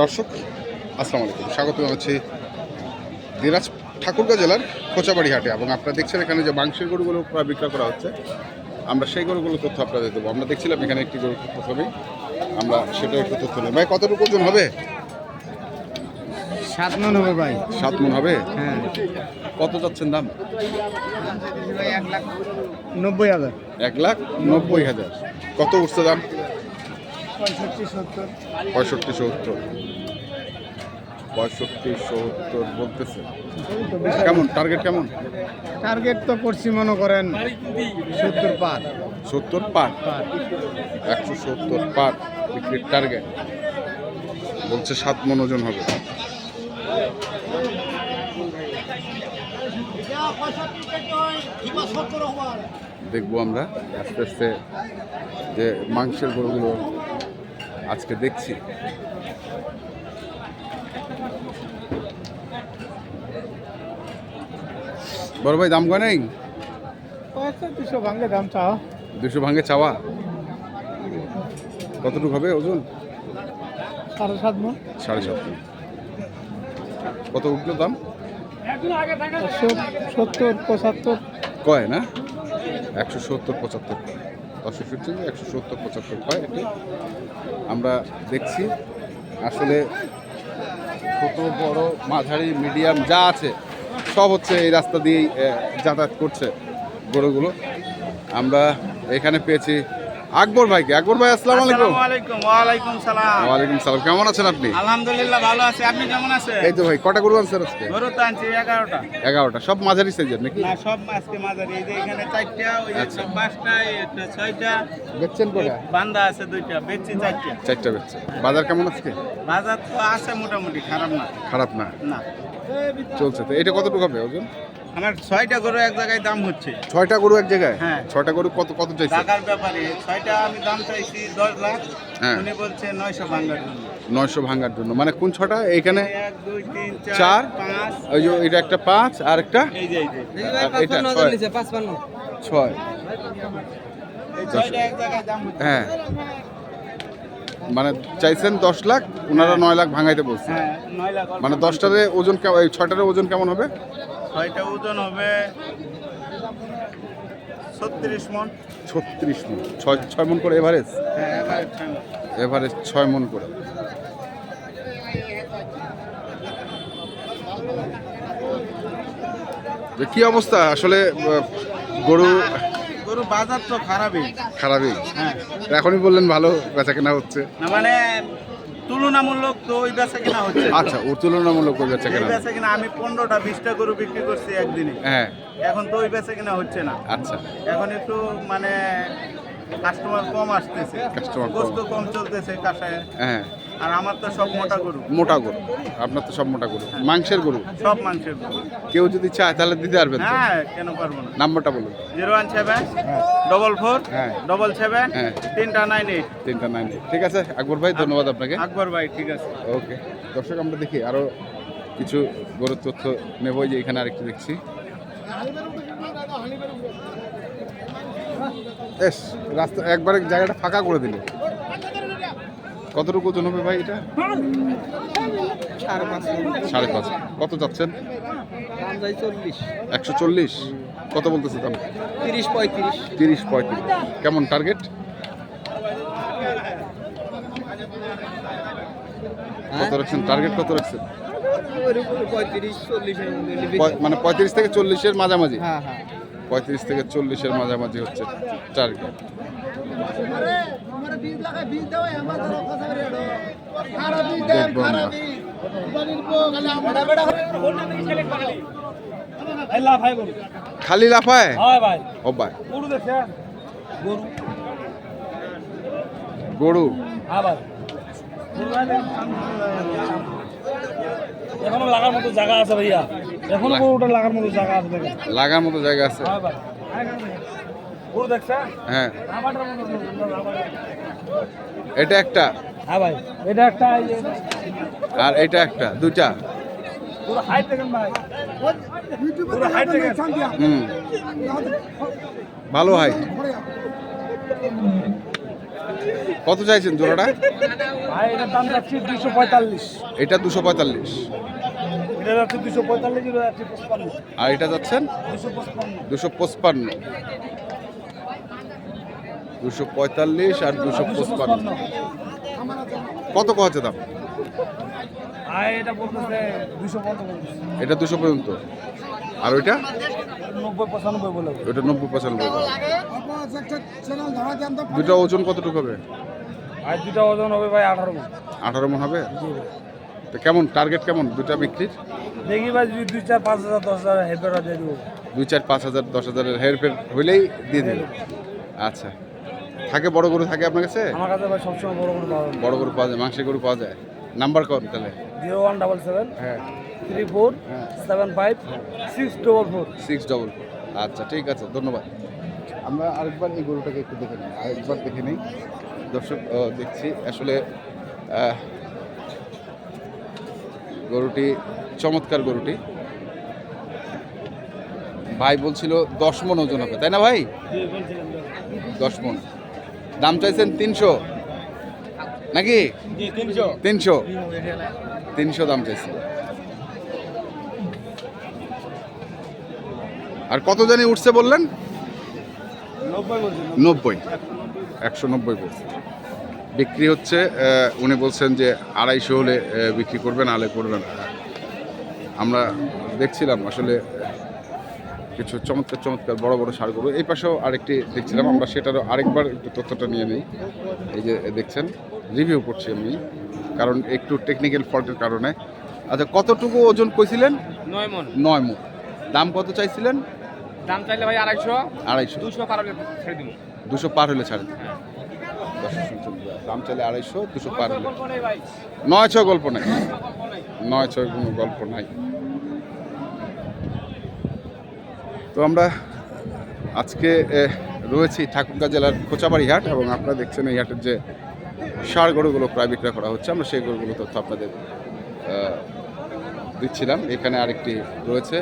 দর্শক আসসালামু আলাইকুম। স্বাগত জানাচ্ছি দিনাজ ঠাকুরগাঁ জেলার খোঁচাবাড়ি হাটে এবং আপনারা দেখছেন এখানে যে মাংসের গরুগুলো প্রায় বিক্রয় করা হচ্ছে। আমরা সেই গরুগুলো তথ্য আপনাদের দেবো। আমরা দেখছিলাম এখানে একটি গরু প্রথমেই আমরা সেটা একটু তথ্য নেই ভাই কতটুকু ওজন হবে? সাত মন হবে ভাই। সাত মন হবে? হ্যাঁ। কত যাচ্ছেন দাম? নব্বই হাজার। এক লাখ নব্বই হাজার। কত উঠছে দাম? পঁয়ষট্টি সত্তর। পঁয়ষট্টি সত্তর। বলতেছে। কেমন? টার্গেট কেমন? টার্গেট তো করছি মনে করেন সত্তর পার। সত্তর পার? একশো সত্তর পার বিক্রির টার্গেট বলছে সাত মনোজন হবে। দেখব আমরা আস্তে আস্তে যে মাংসের গরুগুলো আজকে দেখছি। বড় ভাই দাম কয় নেই? দুশো ভাঙলে দাম চাও। দুশো ভাঙে চাওয়া? কতটুকু হবে ওজন? সাড়ে সাত মন। সাড়ে সাত মণ। কত উঠল দাম? সত্তর পঁচাত্তর। কয় না? একশো সত্তর পঁচাত্তর। ফিফটি একশো সত্তর, পঁচাত্তর হয় এটি। আমরা দেখছি, আসলে ছোট, বড়, মাঝারি, মিডিয়াম যা আছে, সব হচ্ছে এই রাস্তা দিয়েই যাতায়াত করছে গরুগুলো। আমরা এখানে পেয়েছি আকবর ভাইকে। আকবর ভাই আসসালামু আলাইকুম। আলাইকুম ওয়ালাইকুম সালাম। ওয়ালাইকুম সালাম কেমন আছেন আপনি? আলহামদুলিল্লাহ ভালো আছি। আপনি কেমন আছেন? এই তো ভাই কটা গরু আনছেন আজকে? গরু তো আনছি এগারোটা। এগারোটা সব মাঝারি সাইজের নাকি? না সব আজকে মাঝারি। এই যে এখানে চারটা ওই যে। একটা পাঁচটা এই ছয়টা। বেচছেন কটা? বান্দা আছে দুইটা বেচছি চারটা। চারটা বেচছে বাজার কেমন আজকে? বাজার তো আছে মোটামুটি খারাপ না। খারাপ না? না। চলছে তো। এটা কতটুকু হবে ওজন? আমার ছয়টা গরু এক জায়গায় দাম হচ্ছে। ছয়টা গরু এক জায়গায়? হ্যাঁ। ছয়টা গরু কত কত চাইছে? টাকার ব্যাপারে ছয়টা আমি দাম চাইছি দশ লাখ। হ্যাঁ। উনি বলছে নয়শো ভাঙ্গার জন্য। নয়শো ভাঙার জন্য। মানে কোন ছটা? এখানে চার। ওই যে এটা একটা পাঁচ আর একটা? এই যে এই যে। আর এটা ছয়। ছয়। এই ছয়টা এক জায়গায় দাম হচ্ছে। হ্যাঁ। মানে চাইছেন দশ লাখ ওনারা নয় লাখ ভাঙাইতে বলছে। হ্যাঁ মানে দশটারে ওজন কেমন এই ছয়টারে ওজন কেমন হবে? ছয়টা ওজন হবে ছত্রিশ মন। ছত্রিশ মন। ছয় ছয় মন করে এভারেজ? হ্যাঁ। এভারেজ ছয় মন। করে। যে কি অবস্থা? আসলে গরু গরু বাজার তো খারাপই। খারাপই। হ্যাঁ। এখনই বললেন ভালো বেচা কেনা হচ্ছে। মানে তুলনামূলক দই বেচা কিনা হচ্ছে। আচ্ছা ওর তুলনামূলক দই বেচা কেনা বেচা কিনা আমি পনেরোটা বিশটা গরু বিক্রি করছি একদিনে। হ্যাঁ। এখন দই বেচা কিনা হচ্ছে না। আচ্ছা। এখন একটু মানে কাস্টমার কম আসতেছে। কাস্টমার কম। কম চলতেছে কাঁসায়। হ্যাঁ। আর আমার তো সব মোটা গরু। মোটা গরু। আপনার তো সব মোটা গরু। মাংসের গরু? সব মাংসের গরু। কেউ যদি চায় তাহলে দিতে পারবেন হ্যাঁ কেন পারব না। নাম্বারটা বলুন। Zero one seven double four হ্যাঁ। ডবল সেভেন হ্যাঁ। তিনটা নাইন এইট। তিনটা নাইন ঠিক আছে আকবর ভাই ধন্যবাদ আপনাকে। আকবর ভাই ঠিক আছে। ওকে। দর্শক আমরা দেখি আরও কিছু গরুর তথ্য নেব। যে এখানে আরেকটু দেখছি। রাস্তা একবারে জায়গাটা ফাঁকা করে দিল। কতটুকু ওজন হবে ভাই এটা? সাড়ে পাঁচ কত যাচ্ছেন একশো চল্লিশ। কত বলতেছে দাম? তিরিশ পঁয়ত্রিশ। তিরিশ পঁয়ত্রিশ। কেমন টার্গেট কত রাখছেন? টার্গেট কত রাখছেন? মানে পঁয়ত্রিশ থেকে চল্লিশের মাঝামাঝি? হ্যাঁ হ্যাঁ। পঁয়ত্রিশ থেকে চল্লিশের মাঝামাঝি হচ্ছে টার্গেট খালি লাফায়? ও ভাই। গরু দেখছে গরু। গরু? হ্যাঁ ভাই। এখনও লাগার মতো জায়গা আছে ভাইয়া। এখনও গরুটা লাগার মতো জায়গা আছে লাগার মতো জায়গা আছে। হ্যাঁ। এটা একটা? হ্যাঁ ভাই এটা একটা আর এটা একটা? হাইট দেখেন হুম। ভালো হয়। কত চাইছেন জোড়াটা? এটা দুশো পঁয়তাল্লিশ। আর এটা যাচ্ছেন? দুশো পঁচপান্ন। দুশো পঁয়তাল্লিশ আর দুশো পঁচপান্ন। কত কছে দাম? এটা দুশো পর্যন্ত। আর ওইটা? নব্বই পঁচানব্বই বলে ওইটা। নব্বই পঁচানব্বই দুটো ওজন কতটুকু হবে? আর দুটা ওজন হবে ভাই আঠারো। মন আঠারো মন হবে? তো কেমন টার্গেট কেমন দুটা বিক্রির? দেখি ভাই যদি দুই চার পাঁচ হাজার দশ হাজার হেল্পেরা দিয়ে দেবো। দুই চার পাঁচ হাজার দশ হাজারের হেরফের হইলেই দিয়ে দেবে। আচ্ছা। থাকে বড় গরু থাকে আপনার কাছে? আমার কাছে ভাই সবসময় বড় বড় পাওয়া যায়। বড় গরু পাওয়া যায় মাংসের গরু পাওয়া যায়। নাম্বার কর তাহলে। জিরো ওয়ান ডাবল সেভেন হ্যাঁ। থ্রি ফোর হ্যাঁ। Seven five six double four. Six double আচ্ছা ঠিক আছে ধন্যবাদ। আমরা আরেকবার এই গরুটাকে একটু দেখে নিই আরেকবার দেখে নিই। দর্শক দেখছি আসলে গরুটি চমৎকার গরুটি। ভাই বলছিল দশ মন ওজন হবে তাই না ভাই? দশ মন। দাম চাইছেন তিনশো। নাকি? তিনশো। তিনশো। দাম চাইছেন। আর কত জানি উঠছে বললেন? নব্বই একশো নব্বই বলছে। বিক্রি হচ্ছে উনি বলছেন যে আড়াইশো হলে বিক্রি করবেন আলে করবেন। আমরা দেখছিলাম আসলে কিছু চমৎকার চমৎকার বড় বড় সারগুলো এই পাশেও আরেকটি দেখছিলাম আমরা সেটারও আরেকবার একটু তথ্যটা নিয়ে নিই। এই যে দেখছেন রিভিউ করছি আমি কারণ একটু টেকনিক্যাল ফল্টের কারণে। আচ্ছা কতটুকু ওজন কইছিলেন? নয় মন। নয় মুখ দাম কত চাইছিলেন? দাম চাইলে ভাই আড়াইশো। আড়াইশো। দুশো পার হলে ছেড়ে দিব। দুশো পার হলে ছাড়ে দর্শক শুনছেন, দাম চাইলে আড়াইশো দুশো পার হলে। নয় ছয় গল্প নাই। নয় ছয় কোনো গল্প নাই। তো আমরা আজকে রয়েছি ঠাকুরগাঁ জেলার খোঁচাবাড়ি হাট এবং আপনারা দেখছেন এই হাটের যে সার গরুগুলো প্রায় বিক্রয় করা হচ্ছে আমরা সেই গরুগুলো তথ্য আপনাদের দিচ্ছিলাম। এখানে আরেকটি রয়েছে।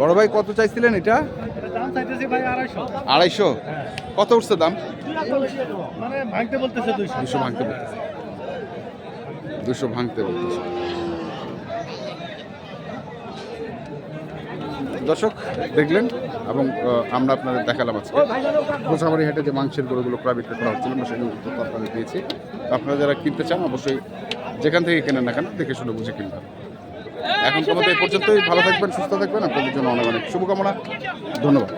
বড় ভাই কত চাইছিলেন এটা? আড়াইশো। কত উঠছে দাম? দুশো ভাঙতে বলতেছে। দুশো ভাঙতে বলতেছে। দর্শক দেখলেন এবং আমরা আপনাদের দেখালাম আজকে। গোসাবাড়ি হাটে যে মাংসের গরুগুলো প্রায় বিক্রি করা হচ্ছিল আমরা সেগুলো আপনাদের দিয়েছি। আপনারা যারা কিনতে চান অবশ্যই যেখান থেকে কেনেন না কেন দেখে শুনে বুঝে কিনবেন। এখন তোমাদের এই পর্যন্তই ভালো থাকবেন সুস্থ থাকবেন। আপনাদের জন্য অনেক অনেক শুভকামনা। ধন্যবাদ।